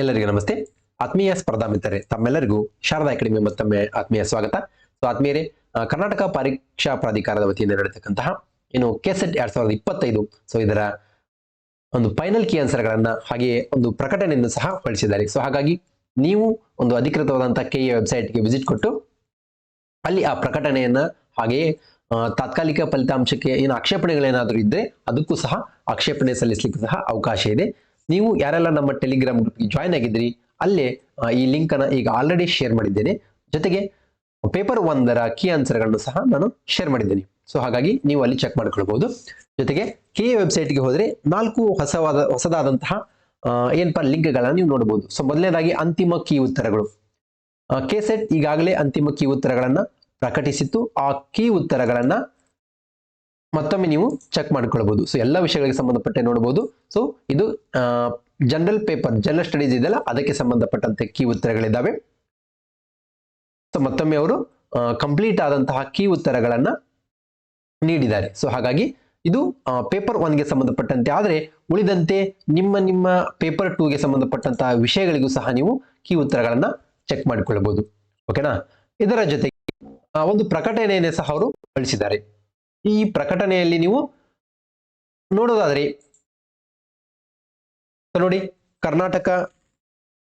ಎಲ್ಲರಿಗೂ ನಮಸ್ತೆ. ಆತ್ಮೀಯ ಸ್ಪರ್ಧಾ ಮಿತ್ರರೆ ತಮ್ಮೆಲ್ಲರಿಗೂ ಶಾರದಾ ಅಕಾಡೆಮಿ ಮತ್ತೊಮ್ಮೆ ಆತ್ಮೀಯ ಸ್ವಾಗತ. ಸೊ ಆತ್ಮೀಯರೇ ಕರ್ನಾಟಕ ಪರೀಕ್ಷಾ ಪ್ರಾಧಿಕಾರದ ವತಿಯಿಂದ ನಡೆತಕ್ಕಂತಹ ಏನು ಕೆಸೆಟ್ ಎರಡ್ ಸಾವಿರದ ಇಪ್ಪತ್ತೈದು, ಸೊ ಇದರ ಒಂದು ಫೈನಲ್ ಕೀ ಆನ್ಸರ್ಗಳನ್ನ ಹಾಗೆಯೇ ಒಂದು ಪ್ರಕಟಣೆಯನ್ನು ಸಹ ಹೊರಡಿಸಿದ್ದಾರೆ. ಸೊ ಹಾಗಾಗಿ ನೀವು ಒಂದು ಅಧಿಕೃತವಾದಂತಹ ಕೆ ವೆಬ್ಸೈಟ್ಗೆ ವಿಸಿಟ್ ಕೊಟ್ಟು ಅಲ್ಲಿ ಆ ಪ್ರಕಟಣೆಯನ್ನ ಹಾಗೆಯೇ ತಾತ್ಕಾಲಿಕ ಫಲಿತಾಂಶಕ್ಕೆ ಏನು ಆಕ್ಷೇಪಣೆಗಳೇನಾದರೂ ಇದ್ದರೆ ಅದಕ್ಕೂ ಸಹ ಆಕ್ಷೇಪಣೆ ಸಲ್ಲಿಸಲಿಕ್ಕೆ ಸಹ ಅವಕಾಶ ಇದೆ. ನೀವು ಯಾರೆಲ್ಲ ನಮ್ಮ ಟೆಲಿಗ್ರಾಮ್ ಗ್ರೂಪ್ಗೆ ಜಾಯ್ನ್ ಆಗಿದ್ರಿ ಅಲ್ಲೇ ಈ ಲಿಂಕ್ ಅನ್ನ ಈಗ ಆಲ್ರೆಡಿ ಶೇರ್ ಮಾಡಿದ್ದೇನೆ. ಜೊತೆಗೆ ಪೇಪರ್ ಒಂದರ ಕೀ ಆನ್ಸರ್ಗಳನ್ನು ಸಹ ನಾನು ಶೇರ್ ಮಾಡಿದ್ದೇನೆ. ಸೊ ಹಾಗಾಗಿ ನೀವು ಅಲ್ಲಿ ಚೆಕ್ ಮಾಡ್ಕೊಳ್ಬಹುದು ಜೊತೆಗೆ ಕೆ ವೆಬ್ಸೈಟ್ಗೆ ಹೋದರೆ ನಾಲ್ಕು ಹೊಸವಾದ, ಹೊಸದಾದಂತಹ ಏನಪ್ಪ ಲಿಂಕ್ಗಳನ್ನ ನೀವು ನೋಡಬಹುದು ಸೊ ಮೊದಲನೇದಾಗಿ ಅಂತಿಮ ಕೀ ಉತ್ತರಗಳು. ಕೆ ಸೆಟ್ ಈಗಾಗಲೇ ಅಂತಿಮ ಕೀ ಉತ್ತರಗಳನ್ನು ಪ್ರಕಟಿಸಿತ್ತು. ಆ ಕೀ ಉತ್ತರಗಳನ್ನ ಮತ್ತೊಮ್ಮೆ ನೀವು ಚೆಕ್ ಮಾಡ್ಕೊಳ್ಬಹುದು ಸೊ ಎಲ್ಲ ವಿಷಯಗಳಿಗೆ ಸಂಬಂಧಪಟ್ಟೆ ನೋಡಬಹುದು ಸೊ ಇದು ಜನರಲ್ ಪೇಪರ್ ಜನರಲ್ ಸ್ಟಡೀಸ್ ಇದೆಯಲ್ಲ, ಅದಕ್ಕೆ ಸಂಬಂಧಪಟ್ಟಂತೆ ಕೀ ಉತ್ತರಗಳಿದ್ದಾವೆ. ಸೊ ಮತ್ತೊಮ್ಮೆ ಅವರು ಕಂಪ್ಲೀಟ್ ಆದಂತಹ ಕೀ ಉತ್ತರಗಳನ್ನ ನೀಡಿದ್ದಾರೆ. ಸೊ ಹಾಗಾಗಿ ಇದು ಪೇಪರ್ ಒನ್ಗೆ ಸಂಬಂಧಪಟ್ಟಂತೆ. ಆದರೆ, ಉಳಿದಂತೆ ನಿಮ್ಮ ನಿಮ್ಮ ಪೇಪರ್ ಟೂಗೆ ಸಂಬಂಧಪಟ್ಟಂತಹ ವಿಷಯಗಳಿಗೂ ಸಹ ನೀವು ಕೀ ಉತ್ತರಗಳನ್ನ ಚೆಕ್ ಮಾಡಿಕೊಳ್ಳಬಹುದು ಓಕೆನಾ ಇದರ ಜೊತೆಗೆ ಒಂದು ಪ್ರಕಟಣೆಯನ್ನೇ ಸಹ ಅವರು ಕಳಿಸಿದ್ದಾರೆ. ಈ ಪ್ರಕಟಣೆಯಲ್ಲಿ ನೀವು ನೋಡೋದಾದ್ರೆ ನೋಡಿ ಕರ್ನಾಟಕ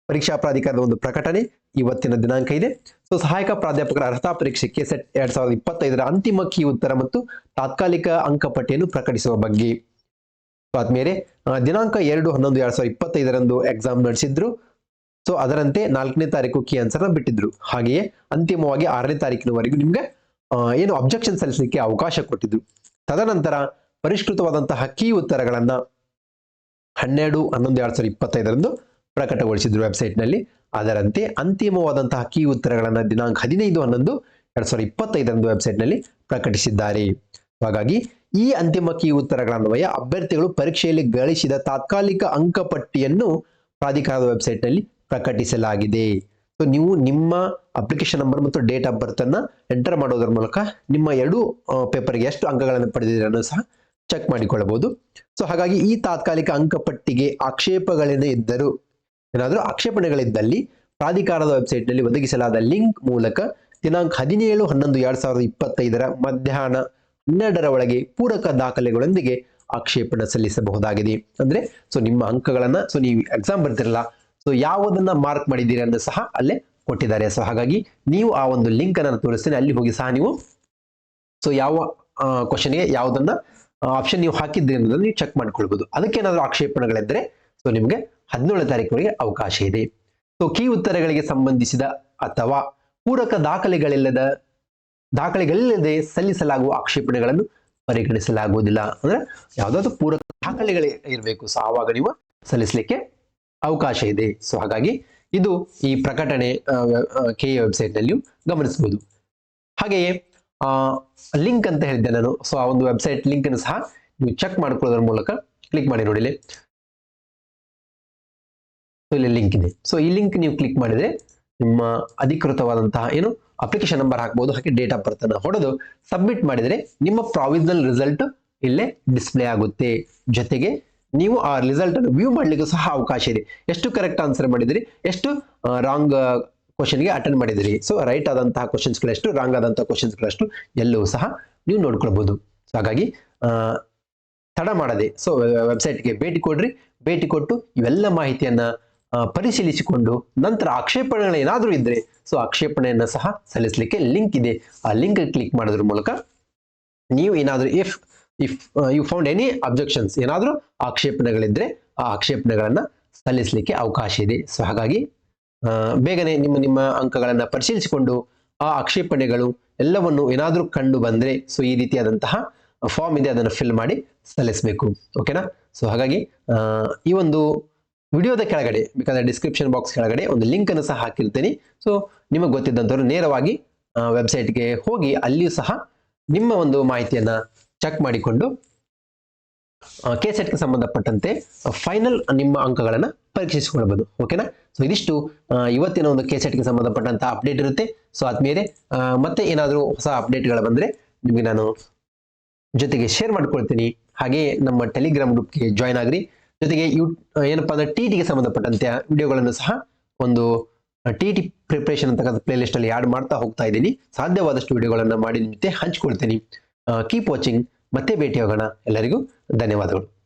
ಪರೀಕ್ಷಾ ಪ್ರಾಧಿಕಾರದ ಒಂದು ಪ್ರಕಟಣೆ ಇವತ್ತಿನ ದಿನಾಂಕ ಇದೆ. ಸೊ, ಸಹಾಯಕ ಪ್ರಾಧ್ಯಾಪಕರ ಅರ್ಹತಾ ಪರೀಕ್ಷೆ ಕೆಸೆಟ್ ಎರಡ್ ಸಾವಿರದ ಇಪ್ಪತ್ತೈದರ ಅಂತಿಮ ಕೀ ಉತ್ತರ ಮತ್ತು ತಾತ್ಕಾಲಿಕ ಅಂಕಪಟ್ಟಿಯನ್ನು ಪ್ರಕಟಿಸುವ ಬಗ್ಗೆ. ಆದ್ಮೇಲೆ ದಿನಾಂಕ ಎರಡು ಹನ್ನೊಂದು ಎರಡ್ ಸಾವಿರದ ಇಪ್ಪತ್ತೈದರಂದು ಎಕ್ಸಾಮ್ ನಡೆಸಿದ್ರು. ಸೊ, ಅದರಂತೆ ನಾಲ್ಕನೇ ತಾರೀಕು ಕೀ ಆನ್ಸರ್ನ ಬಿಟ್ಟಿದ್ರು. ಹಾಗೆಯೇ ಅಂತಿಮವಾಗಿ ಆರನೇ ತಾರೀಕಿನವರೆಗೂ ನಿಮ್ಗೆ ಏನು ಅಬ್ಜೆಕ್ಷನ್ ಸಲ್ಲಿಸಲಿಕ್ಕೆ ಅವಕಾಶ ಕೊಟ್ಟಿದ್ರು. ತದನಂತರ ಪರಿಷ್ಕೃತವಾದಂತಹ ಕೀ ಉತ್ತರಗಳನ್ನ ಹನ್ನೆರಡು, ಹನ್ನೊಂದು, ಎರಡು ಸಾವಿರದ ಇಪ್ಪತ್ತೈದರಂದು ಪ್ರಕಟಗೊಳಿಸಿದ್ರು ವೆಬ್ಸೈಟ್ನಲ್ಲಿ ಅದರಂತೆ ಅಂತಿಮವಾದಂತಹ ಕೀ ಉತ್ತರಗಳನ್ನು ದಿನಾಂಕ ಹದಿನೈದು, ಹನ್ನೊಂದು, ಎರಡು ಸಾವಿರದ ಇಪ್ಪತ್ತೈದರಂದು ವೆಬ್ಸೈಟ್ನಲ್ಲಿ ಪ್ರಕಟಿಸಿದ್ದಾರೆ. ಹಾಗಾಗಿ ಈ ಅಂತಿಮ ಕೀ ಉತ್ತರಗಳನ್ವಯ ಅಭ್ಯರ್ಥಿಗಳು ಪರೀಕ್ಷೆಯಲ್ಲಿ ಗಳಿಸಿದ ತಾತ್ಕಾಲಿಕ ಅಂಕಪಟ್ಟಿಯನ್ನು ಪ್ರಾಧಿಕಾರದ ವೆಬ್ಸೈಟ್ನಲ್ಲಿ ಪ್ರಕಟಿಸಲಾಗಿದೆ. ಸೊ ನೀವು ನಿಮ್ಮ ಅಪ್ಲಿಕೇಶನ್ ನಂಬರ್ ಮತ್ತು ಡೇಟ್ ಆಫ್ ಬರ್ತ್ ಅನ್ನ ಎಂಟರ್ ಮಾಡೋದ್ರ ಮೂಲಕ ನಿಮ್ಮ ಎರಡು ಪೇಪರ್ಗೆ ಎಷ್ಟು ಅಂಕಗಳನ್ನು ಪಡೆದಿದ್ದೀರಿ ಅನ್ನೋ ಸಹ ಚೆಕ್ ಮಾಡಿಕೊಳ್ಳಬಹುದು. ಸೊ ಹಾಗಾಗಿ ಈ ತಾತ್ಕಾಲಿಕ ಅಂಕಪಟ್ಟಿಗೆ ಆಕ್ಷೇಪಗಳೇನೇ ಇದ್ದರೂ, ಏನಾದರೂ ಆಕ್ಷೇಪಣೆಗಳಿದ್ದಲ್ಲಿ ಪ್ರಾಧಿಕಾರದ ವೆಬ್ಸೈಟ್ನಲ್ಲಿ ಒದಗಿಸಲಾದ ಲಿಂಕ್ ಮೂಲಕ ದಿನಾಂಕ ಹದಿನೇಳು, ಹನ್ನೊಂದು, ಎರಡ್ ಸಾವಿರದ ಇಪ್ಪತ್ತೈದರ ಮಧ್ಯಾಹ್ನ ಹನ್ನೆರಡರ ಒಳಗೆ ಪೂರಕ ದಾಖಲೆಗಳೊಂದಿಗೆ ಆಕ್ಷೇಪಣೆ ಸಲ್ಲಿಸಬಹುದಾಗಿದೆ. ಅಂದ್ರೆ ಸೊ ನಿಮ್ಮ ಅಂಕಗಳನ್ನ ಸೊ ನೀವು ಎಕ್ಸಾಮ್ ಬರ್ತಿರಲ್ಲ ಸೊ ಯಾವುದನ್ನ ಮಾರ್ಕ್ ಮಾಡಿದ್ದೀರಿ ಅಂತ ಸಹ ಅಲ್ಲೇ ಕೊಟ್ಟಿದ್ದಾರೆ. ಸೊ ಹಾಗಾಗಿ ನೀವು ಆ ಒಂದು ಲಿಂಕ್ ಅನ್ನು ತೋರಿಸ್ತೀನಿ. ಅಲ್ಲಿ ಹೋಗಿ ಸಹ ನೀವು ಸೊ ಯಾವ ಕ್ವಶನ್ಗೆ ಯಾವುದನ್ನ ಆಪ್ಷನ್ ನೀವು ಹಾಕಿದ್ರಿ ಅನ್ನೋದನ್ನ ನೀವು ಚೆಕ್ ಮಾಡ್ಕೊಳ್ಬಹುದು ಅದಕ್ಕೇನಾದ್ರೂ ಆಕ್ಷೇಪಣೆಗಳಿದ್ರೆ ಸೊ ನಿಮಗೆ ಹದಿನೇಳು ತಾರೀಕುವರೆಗೆ ಅವಕಾಶ ಇದೆ. ಸೊ ಕೀ ಉತ್ತರಗಳಿಗೆ ಸಂಬಂಧಿಸಿದ ಅಥವಾ ಪೂರಕ ದಾಖಲೆಗಳಿಲ್ಲದ, ದಾಖಲೆಗಳಿಲ್ಲದೆ ಸಲ್ಲಿಸಲಾಗುವ ಆಕ್ಷೇಪಣೆಗಳನ್ನು ಪರಿಗಣಿಸಲಾಗುವುದಿಲ್ಲ. ಅಂದ್ರೆ ಯಾವುದಾದ್ರು ಪೂರಕ ದಾಖಲೆಗಳೇ ಇರಬೇಕು. ಸೊ ಆವಾಗ ನೀವು ಸಲ್ಲಿಸಲಿಕ್ಕೆ ಅವಕಾಶ ಇದೆ. ಸೊ ಹಾಗಾಗಿ ಇದು ಈ ಪ್ರಕಟಣೆ ಕೆ ಎ ವೆಬ್ಸೈಟ್ನಲ್ಲಿಯೂ ಗಮನಿಸಬಹುದು. ಹಾಗೆಯೇ ಲಿಂಕ್ ಅಂತ ಹೇಳಿದ್ದೆ ನಾನು. ಸೊ ಆ ಒಂದು ವೆಬ್ಸೈಟ್ ಲಿಂಕ್ ಅನ್ನು ಸಹ ನೀವು ಚೆಕ್ ಮಾಡ್ಕೊಳ್ಳೋದ್ರ ಮೂಲಕ ಕ್ಲಿಕ್ ಮಾಡಿ ನೋಡಿಲಿ ಇಲ್ಲಿ ಲಿಂಕ್ ಇದೆ. ಸೊ ಈ ಲಿಂಕ್ ನೀವು ಕ್ಲಿಕ್ ಮಾಡಿದ್ರೆ ನಿಮ್ಮ ಅಧಿಕೃತವಾದಂತಹ ಏನು ಅಪ್ಲಿಕೇಶನ್ ನಂಬರ್ ಹಾಕ್ಬೋದು, ಹಾಗೆ ಡೇಟ್ ಆಫ್ ಬರ್ತ್ ಅನ್ನ ಹೊಡೆದು ಸಬ್ಮಿಟ್ ಮಾಡಿದ್ರೆ ನಿಮ್ಮ ಪ್ರಾವಿಸನಲ್ ರಿಸಲ್ಟ್ ಇಲ್ಲೇ ಡಿಸ್ಪ್ಲೇ ಆಗುತ್ತೆ. ಜೊತೆಗೆ ನೀವು ಆ ರಿಸಲ್ಟ್ ಅನ್ನು ವ್ಯೂ ಮಾಡ್ಲಿಕ್ಕೆ ಸಹ ಅವಕಾಶ ಇದೆ. ಎಷ್ಟು ಕರೆಕ್ಟ್ ಆನ್ಸರ್ ಮಾಡಿದಿರಿ, ಎಷ್ಟು ರಾಂಗ್ ಕ್ವಶನ್ಗೆ ಅಟೆಂಡ್ ಮಾಡಿದಿರಿ. ಸೊ ರೈಟ್ ಆದಂತಹ ಕ್ವಶನ್ಸ್ಗಳಷ್ಟು ರಾಂಗ್ ಆದಂತಹ ಕ್ವಶನ್ಸ್ಗಳಷ್ಟು ಎಲ್ಲವೂ ಸಹ ನೀವು ನೋಡ್ಕೊಳ್ಬಹುದು ಸೊ ಹಾಗಾಗಿ ತಡ ಮಾಡದೆ ಸೊ ವೆಬ್ಸೈಟ್ಗೆ ಭೇಟಿ ಕೊಡ್ರಿ. ಭೇಟಿ ಕೊಟ್ಟು ಇವೆಲ್ಲ ಮಾಹಿತಿಯನ್ನ ಪರಿಶೀಲಿಸಿಕೊಂಡು ನಂತರ ಆಕ್ಷೇಪಣೆಗಳು ಏನಾದರೂ ಇದ್ರೆ ಸೊ ಆಕ್ಷೇಪಣೆಯನ್ನ ಸಹ ಸಲ್ಲಿಸಲಿಕ್ಕೆ ಲಿಂಕ್ ಇದೆ. ಆ ಲಿಂಕ್ ಕ್ಲಿಕ್ ಮಾಡೋದ್ರ ಮೂಲಕ ನೀವು ಏನಾದರೂ if if you found any objections ಏನಾದರೂ ಆಕ್ಷೇಪಣೆಗಳಿದ್ದರೆ ಆ ಆಕ್ಷೇಪಣೆಗಳನ್ನು ಸಲ್ಲಿಸಲಿಕ್ಕೆ ಅವಕಾಶ ಇದೆ. ಸೊ ಹಾಗಾಗಿ ಬೇಗನೆ ನಿಮ್ಮ ನಿಮ್ಮ ಅಂಕಗಳನ್ನು ಪರಿಶೀಲಿಸಿಕೊಂಡು ಆ ಆಕ್ಷೇಪಣೆಗಳು ಎಲ್ಲವನ್ನು ಏನಾದರೂ ಕಂಡು ಬಂದರೆ ಸೊ ಈ ರೀತಿಯಾದಂತಹ ಫಾರ್ಮ್ ಇದೆ, ಅದನ್ನು ಫಿಲ್ ಮಾಡಿ ಸಲ್ಲಿಸಬೇಕು. ಓಕೆನಾ ಸೊ ಹಾಗಾಗಿ ಈ ಒಂದು ವಿಡಿಯೋದ ಕೆಳಗಡೆ, ಬೇಕಾದರೆ ಡಿಸ್ಕ್ರಿಪ್ಷನ್ ಬಾಕ್ಸ್ ಕೆಳಗಡೆ ಒಂದು ಲಿಂಕನ್ನು ಸಹ ಹಾಕಿರ್ತೀನಿ. ಸೊ ನಿಮಗೆ ಗೊತ್ತಿದ್ದಂಥವ್ರು ನೇರವಾಗಿ ವೆಬ್ಸೈಟ್ಗೆ ಹೋಗಿ, ಅಲ್ಲಿಯೂ ಸಹ ನಿಮ್ಮ ಒಂದು ಮಾಹಿತಿಯನ್ನ ಚೆಕ್ ಮಾಡಿಕೊಂಡು ಕೆ ಸೆಟ್ಗೆ ಸಂಬಂಧಪಟ್ಟಂತೆ ಫೈನಲ್ ನಿಮ್ಮ ಅಂಕಗಳನ್ನು ಪರೀಕ್ಷಿಸಿಕೊಳ್ಳಬಹುದು. ಓಕೆನಾ ಸೊ ಇದಿಷ್ಟು ಇವತ್ತಿನ ಒಂದು ಕೆ ಸೆಟ್ಗೆ ಸಂಬಂಧಪಟ್ಟಂತಹ ಅಪ್ಡೇಟ್ ಇರುತ್ತೆ. ಸೊ ಆದ್ಮೇಲೆ ಮತ್ತೆ ಏನಾದರೂ ಹೊಸ ಅಪ್ಡೇಟ್ಗಳು ಬಂದರೆ ನಿಮಗೆ ನಾನು ಜೊತೆಗೆ ಶೇರ್ ಮಾಡ್ಕೊಳ್ತೀನಿ. ಹಾಗೆ ನಮ್ಮ ಟೆಲಿಗ್ರಾಮ್ ಗ್ರೂಪ್ಗೆ ಜಾಯ್ನ್ ಆಗಿರಿ. ಜೊತೆಗೆ ಯು, ಏನಪ್ಪಾ ಅಂದ್ರೆ ಟಿ ಟಿಗೆ ಸಂಬಂಧಪಟ್ಟಂತೆ ವಿಡಿಯೋಗಳನ್ನು ಸಹ ಒಂದು ಟಿ ಟಿ ಪ್ರಿಪರೇಷನ್ ಅಂತಕ್ಕಂಥ ಪ್ಲೇ ಆ್ಯಡ್ ಮಾಡ್ತಾ ಹೋಗ್ತಾ ಇದ್ದೀನಿ. ಸಾಧ್ಯವಾದಷ್ಟು ವಿಡಿಯೋಗಳನ್ನು ಮಾಡಿ ನಿಮಗೆ ಹಂಚ್ಕೊಳ್ತೀನಿ. ಕೀಪ್ ವಾಚಿಂಗ್ ಮತ್ತೆ ಭೇಟಿ ಆಗೋಣ ಎಲ್ಲರಿಗೂ ಧನ್ಯವಾದಗಳು.